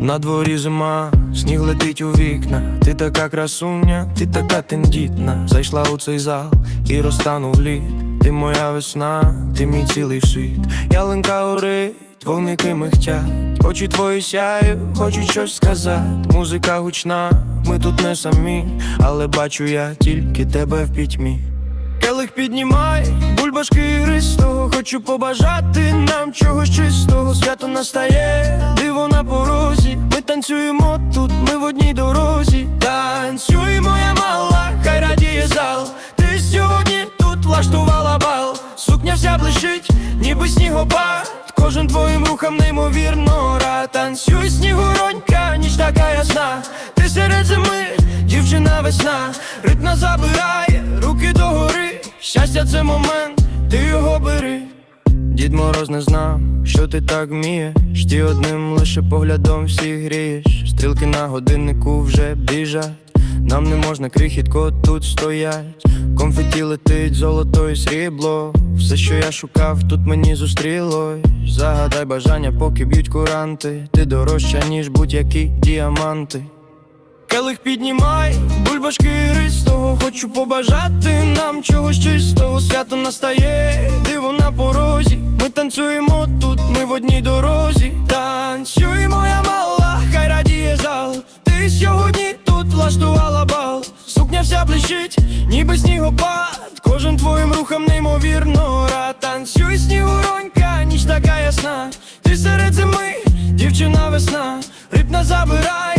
На дворі зима, сніг летить у вікна. Ти така красуня, ти така тендітна. Зайшла у цей зал і розтанув лід. Ти моя весна, ти мій цілий світ. Ялинка горить, вогники михтять. Очі твої сяють, хочуть щось сказати. Музика гучна, ми тут не самі, але бачу я тільки тебе в пітьмі. Келих піднімай, бульбашки ристого Хочу побажати нам чогось чистого Свято настає, диво на порозі Ми танцюємо тут, ми в одній дорозі. Танцюй, моя мала, хай радіє зал. Ти сьогодні тут влаштувала бал. Сукня вся блищить, ніби снігопад. Кожен твоїм рухам неймовірно рад Танцюй, снігуронька, ніч така ясна. Ти серед зими, дівчина весна. Ритна забирає, руки догори. Щастя це момент, ти його бери Дід Мороз не знав, що ти так вмієш. Ти одним лише поглядом всіх грієш. Стрілки на годиннику вже біжать. Нам не можна крихітко тут стоять. Конфеті летить, золото і срібло. Все, що я шукав, тут мені зустрілось. Загадай бажання, поки б'ють куранти. Ти дорожча, ніж будь-які діаманти Келих піднімай, бульбашки ристого Хочу побажати нам чогось чистого. Свято настає, диво на порозі. Ми танцюємо тут, ми в одній дорозі. Танцюй, моя мала, хай радіє зал. Ти сьогодні тут влаштувала бал. Сукня вся блищить, ніби снігопад. Кожен твоїм рухам неймовірно рад Танцюй, снігуронька, ніч така ясна. Ти серед зими, дівчина весна. Рибна догори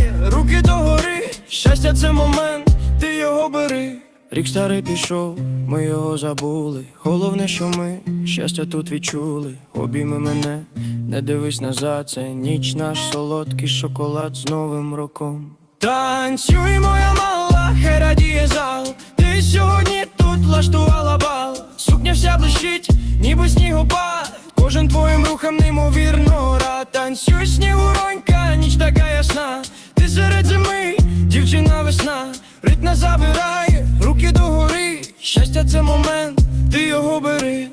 Щастя це момент, ти його бери. Рік старий пішов, ми його забули. Головне, що ми щастя тут відчули. Обійми мене, не дивись назад Це ніч наш солодкий шоколад з новим роком. Танцюй, моя мала, хай радіє зал. Ти сьогодні тут влаштувала бал. Сукня вся блищить, ніби снігопад. Кожен твоїм рухам неймовірно рад. Танцюй, снігуронька, ніч така ясна. Ти серед зими, дівчина весна. Ритна забирає, руки догори. Щастя це момент, ти його бери